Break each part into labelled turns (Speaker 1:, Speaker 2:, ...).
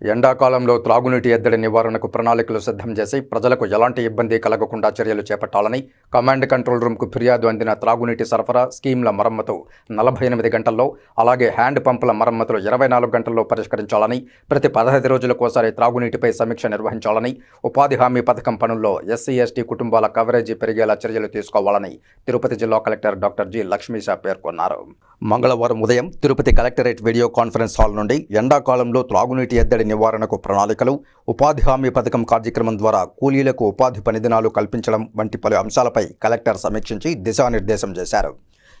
Speaker 1: ఎండాకాలంలో త్రాగునీటి ఎద్దడి నివారణకు ప్రణాళికలు సిద్ధం చేసి ప్రజలకు ఎలాంటి ఇబ్బంది కలగకుండా చర్యలు చేపట్టాలని కమాండ్ కంట్రోల్ రూమ్కు ఫిర్యాదు అందిన త్రాగునీటి సరఫరా స్కీమ్ల మరమ్మతు నలభై ఎనిమిది గంటల్లో అలాగే హ్యాండ్ పంపుల మరమ్మతులు ఇరవై నాలుగు గంటల్లో పరిష్కరించాలని ప్రతి పదహైదు రోజులకోసారి త్రాగునీటిపై సమీక్ష నిర్వహించాలని ఉపాధి హామీ పథకం పనుల్లో ఎస్సీ ఎస్టీ కుటుంబాల కవరేజీ పెరిగేలా చర్యలు తీసుకోవాలని తిరుపతి జిల్లా కలెక్టర్ డాక్టర్ జి. లక్ష్మీషా పేర్కొన్నారు. మంగళవారం ఉదయం Tirupati collectorate video conference hall నుండి ఎండాకాలంలో త్రాగునీటి ఎద్దడి నివారణకు ప్రణాళికలు ఉపాధి హామీ పథకం కార్యక్రమం ద్వారా కూలీలకు ఉపాధి పనిదినాలు కల్పించడం వంటి పలు అంశాలపై కలెక్టర్ సమీక్షించి దిశానిర్దేశం చేశారు.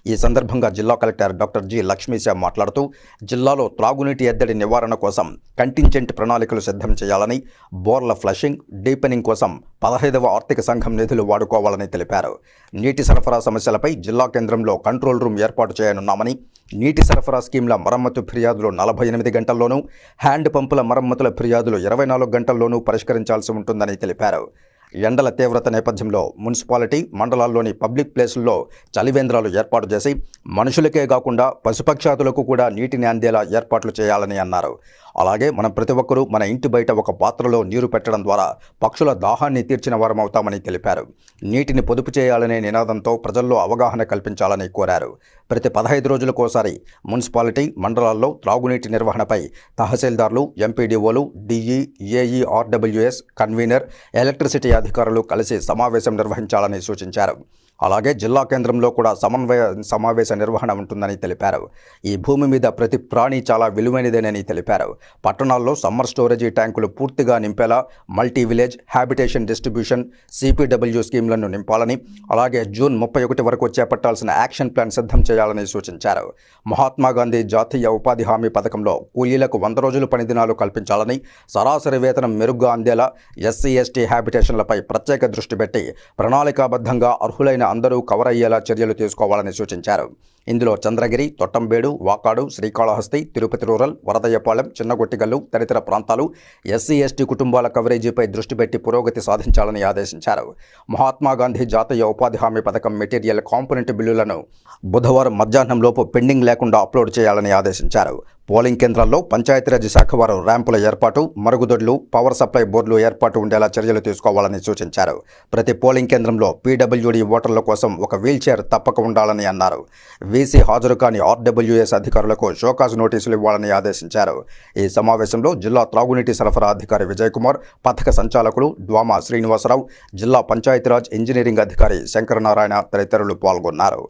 Speaker 1: ఈ సందర్భంగా జిల్లా కలెక్టర్ డాక్టర్ జి లక్ష్మీశా మాట్లాడుతూ జిల్లాలో త్రాగునీటి ఎద్దడి నివారణ కోసం కంటింజెంట్ ప్రణాళికలు సిద్ధం చేయాలని బోర్ల ఫ్లషింగ్ డీపెనింగ్ కోసం పదహైదవ ఆర్థిక సంఘం నిధులు వాడుకోవాలని తెలిపారు. నీటి సరఫరా సమస్యలపై జిల్లా కేంద్రంలో కంట్రోల్ రూమ్ ఏర్పాటు చేయనున్నామని నీటి సరఫరా స్కీమ్ల మరమ్మతు ఫిర్యాదులు నలభై ఎనిమిది గంటల్లోనూ హ్యాండ్ పంపుల మరమ్మతుల ఫిర్యాదులు ఇరవై నాలుగు గంటల్లోనూ పరిష్కరించాల్సి ఉంటుందని తెలిపారు. ఎండల తీవ్రత నేపథ్యంలో మున్సిపాలిటీ మండలాల్లోని పబ్లిక్ ప్లేసుల్లో చలివేంద్రాలు ఏర్పాటు చేసి మనుషులకే కాకుండా పశుపక్షాతులకు కూడా నీటిని అందేలా ఏర్పాట్లు చేయాలని అన్నారు. అలాగే మనం ప్రతి ఒక్కరూ మన ఇంటి బయట ఒక పాత్రలో నీరు పెట్టడం ద్వారా పక్షుల దాహాన్ని తీర్చిన వారమవుతామని తెలిపారు. నీటిని పొదుపు చేయాలనే నినాదంతో ప్రజల్లో అవగాహన కల్పించాలని కోరారు. ప్రతి పదహైదు రోజులకోసారి మున్సిపాలిటీ మండలాల్లో త్రాగునీటి నిర్వహణపై తహసీల్దార్లు ఎంపీడీఓలు DE AE RWS convener electricity అధికారులు కలిసి సమావేశం నిర్వహించాలని సూచించారు. అలాగే జిల్లా కేంద్రంలో కూడా సమన్వయ సమావేశ నిర్వహణ ఉంటుందని తెలిపారు. ఈ భూమి మీద ప్రతి ప్రాణి చాలా విలువైనదేనని తెలిపారు. పట్టణాల్లో సమ్మర్ స్టోరేజీ ట్యాంకులు పూర్తిగా నింపేలా multi village habitation distribution CPW స్కీమ్లను నింపాలని అలాగే జూన్ ముప్పై ఒకటి వరకు చేపట్టాల్సిన యాక్షన్ ప్లాన్ సిద్ధం చేయాలని సూచించారు. మహాత్మా గాంధీ జాతీయ ఉపాధి హామీ పథకంలో కూలీలకు వంద రోజులు పనిదినాలు కల్పించాలని సరాసరి వేతనం మెరుగ్గా అందేలా ఎస్సీ ఎస్టీ హ్యాబిటేషన్లపై ప్రత్యేక దృష్టి పెట్టి ప్రణాళికాబద్ధంగా అర్హులైన అందరూ కవర్ అయ్యేలా చర్యలు తీసుకోవాలని సూచించారు. ఇందులో చంద్రగిరి తొట్టంబేడు వాకాడు శ్రీకాళహస్తి తిరుపతి రూరల్ వరదయ్యపాలెం చిన్నగొట్టిగల్లు తదితర ప్రాంతాలు ఎస్సీ ఎస్టీ కుటుంబాల కవరేజీపై దృష్టి పెట్టి పురోగతి సాధించాలని ఆదేశించారు. మహాత్మా గాంధీ జాతీయ ఉపాధి హామీ పథకం మెటీరియల్ కాంపోనెంట్ బిల్లులను బుధవారం మధ్యాహ్నంలోపు పెండింగ్ లేకుండా అప్లోడ్ చేయాలని ఆదేశించారు. పోలింగ్ కేంద్రాల్లో పంచాయతీరాజ్ శాఖ వారు ర్యాంపుల ఏర్పాటు మరుగుదొడ్లు పవర్ సప్లై బోర్డులు ఏర్పాటు ఉండేలా చర్యలు తీసుకోవాలని సూచించారు. ప్రతి పోలింగ్ కేంద్రంలో పీడబ్ల్యూడీ ఓటర్ల కోసం ఒక వీల్చైర్ తప్పక ఉండాలని అన్నారు. వీసీ హాజరు కాని ఆర్డబ్ల్యూఎస్ అధికారులకు షోకాజ్ నోటీసులు ఇవ్వాలని ఆదేశించారు. ఈ సమావేశంలో జిల్లా త్రాగునీటి సరఫరా అధికారి విజయ్ కుమార్ పథక సంచాలకులు డ్వామా శ్రీనివాసరావు జిల్లా పంచాయతీరాజ్ ఇంజనీరింగ్ అధికారి శంకరనారాయణ తదితరులు పాల్గొన్నారు.